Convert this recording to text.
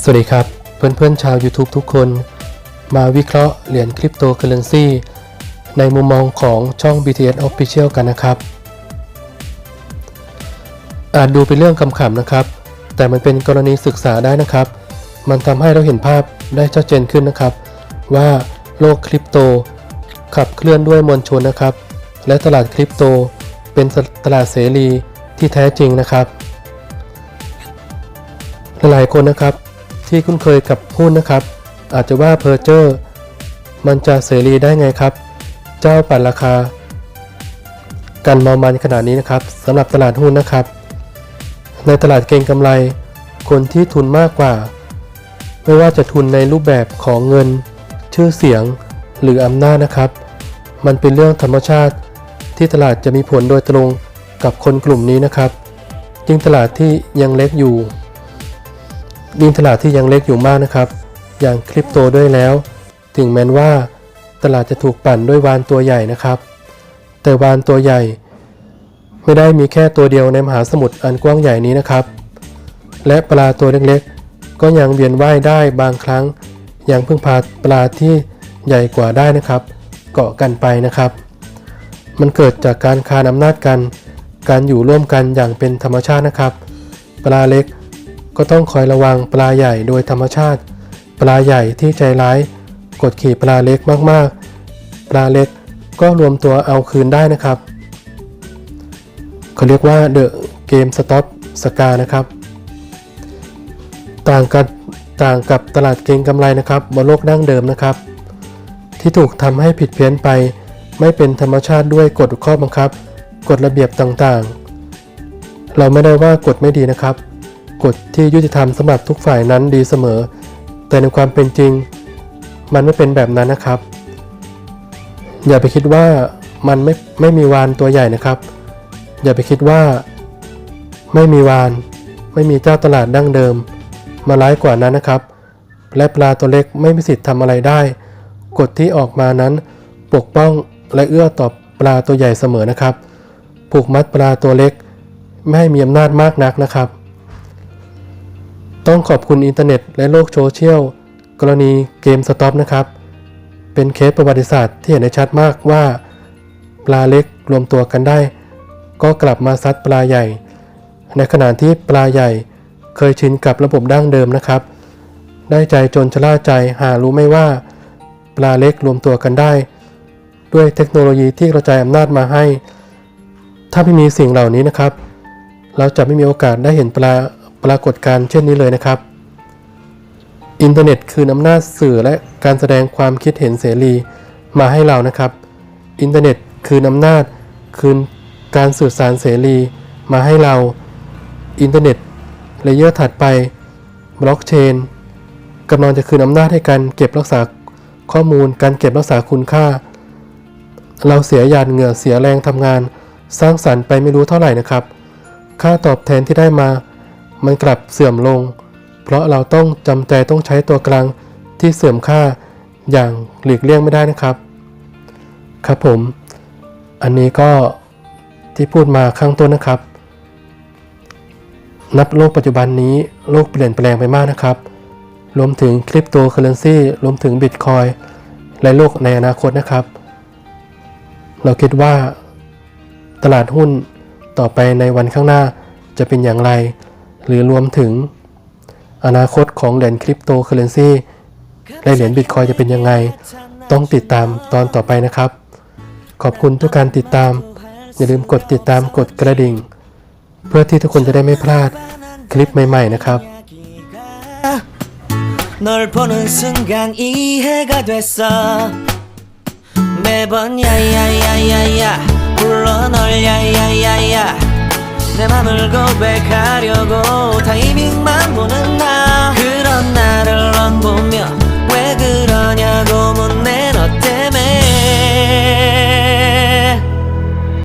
สวัสดีครับ เพื่อนๆชาว YouTube ทุกคน มาวิเคราะห์เหรียญคริปโตเคอเรนซีในมุมมองของช่อง BTS Official กันนะครับ อาจดูเป็นเรื่องขำๆนะครับ แต่มันเป็นกรณีศึกษาได้นะครับ มันทำให้เราเห็นภาพได้ชัดเจนขึ้นนะครับ ว่าโลกคริปโต ขับเคลื่อนด้วยมวลชนนะครับ และตลาดคริปโต เป็นตลาดเสรีที่แท้จริงนะครับ หลายคนนะครับ ที่คุ้นเคยกับหุ้นนะครับ อาจจะว่าเพอร์เจอร์มันจะเสรีได้ไงครับ เจ้าปั่นราคา กันเมามันขนาดนี้นะครับสำหรับตลาดหุ้นนะครับ ในตลาดเก็งกำไร คนที่ทุนมากกว่า ไม่ว่าจะทุนในรูปแบบของเงิน ชื่อเสียงหรืออำนาจนะครับ มันเป็นเรื่องธรรมชาติ ที่ตลาดจะมีผลโดยตรงกับคนกลุ่มนี้นะครับยิ่งตลาดที่ยังเล็กอยู่ ยิ่งตลาดที่ยังเล็กอยู่มากนะครับ อย่างคริปโตด้วยแล้ว ถึงแม้นว่าตลาดจะถูกปั่นด้วยวานตัวใหญ่นะครับ แต่วานตัวใหญ่ ไม่ได้มีแค่ตัวเดียวในมหาสมุทรอันกว้างใหญ่นี้นะครับ และปลาตัวเล็กๆ ก็ยังเวียนว่ายได้บางครั้ง ยังพึ่งพาปลาที่ใหญ่กว่าได้นะครับ เกาะกันไปนะครับ มันเกิดจากการคานอำนาจกัน การอยู่ร่วมกันอย่างเป็นธรรมชาตินะครับ ปลาเล็ก ก็ต้องคอยระวังปลาใหญ่โดยธรรมชาติ ปลาใหญ่ที่ใจร้าย กดขี่ปลาเล็กมากๆ ปลาเล็กก็รวมตัวเอาคืนได้นะครับเขาเรียกว่า The Game Stop s c a นะครับ ต่างกันต่างกับตลาดเก็งกำไรนะครับบนโลกดั้งเดิมนะครับ ที่ถูกทำให้ผิดเพี้ยนไป ไม่เป็นธรรมชาติด้วยกฎข้อบังคับ กฎระเบียบต่างๆ เราไม่ได้ว่ากฎไม่ดีนะครับ กฎที่ยุติธรรมสำหรับทุกฝ่ายนั้นดีเสมอ แต่ในความเป็นจริง มันไม่เป็นแบบนั้นนะครับ อย่าไปคิดว่ามันไม่ไม่มีวานตัวใหญ่นะครับ อย่าไปคิดว่า ไม่มีวาน ไม่มีเจ้าตลาดดั้งเดิม มาร้ายกว่านั้นนะครับ และปลาตัวเล็กไม่มีสิทธิ์ทำอะไรได้ กฎที่ออกมานั้นปกป้องและเอื้อต่อปลาตัวใหญ่เสมอนะครับ ผูกมัดปลาตัวเล็ก ไม่ให้มีอำนาจมากนักนะครับ ต้องขอบคุณอินเทอร์เน็ตและโลกโซเชียลกรณีเกมสต็อปนะครับ เป็นเคสประวัติศาสตร์ที่เห็นได้ชัดมากว่า ปลาเล็กรวมตัวกันได้ ก็กลับมาซัดปลาใหญ่ ในขณะที่ปลาใหญ่เคยชินกับระบบดั้งเดิมนะครับ ได้ใจจนชะล่าใจหารู้ไม่ว่า ปลาเล็กรวมตัวกันได้ ด้วยเทคโนโลยีที่กระจายอำนาจมาให้ ถ้าไม่มีสิ่งเหล่านี้นะครับ เราจะไม่มีโอกาสได้เห็นปลา ปรากฏการ์เช่นนี้เลยนะครับ อินเทอร์เน็ตคืนอำนาจสื่อและการแสดงความคิดเห็นเสรีมาให้เรานะครับ อินเทอร์เน็ตคืนอำนาจคืนการสื่อสารเสรีมาให้เรา อินเทอร์เน็ตเลเยอร์ถัดไปบล็อกเชนกำลังจะคืนอำนาจให้การเก็บรักษาข้อมูล การเก็บรักษาคุณค่า เราเสียหยาดเหงื่อเสียแรงทำงาน สร้างสรรค์ไปไม่รู้เท่าไหร่นะครับ ค่าตอบแทนที่ได้มา มันกลับเสื่อมลง เพราะเราต้องจำใจต้องใช้ตัวกลางที่เสื่อมค่าอย่างหลีกเลี่ยงไม่ได้นะครับ ครับผม อันนี้ก็ที่พูดมาข้างต้นนะครับ นับโลกปัจจุบันนี้โลกเปลี่ยนแปลงไปมากนะครับ รวมถึงคริปโตเคอเรนซีรวมถึงบิตคอยและโลกในอนาคตนะครับ เราคิดว่า ตลาดหุ้นต่อไปในวันข้างหน้าจะเป็นอย่างไร หรือรวมถึงอนาคตของเหรียญคริปโตเคอเรนซีและเหรียญบิตคอยจะเป็นยังไง ต้องติดตามตอนต่อไปนะครับ ขอบคุณทุกการติดตาม อย่าลืมกดติดตามกดกระดิ่ง เพื่อที่ทุกคนจะได้ไม่พลาดคลิปใหม่ๆนะครับ 널 보는 순간 이해가 됐어 매번 야야야야야 불러 널 야야야야 내 맘을 고백하려고 타이밍만 보는 나 그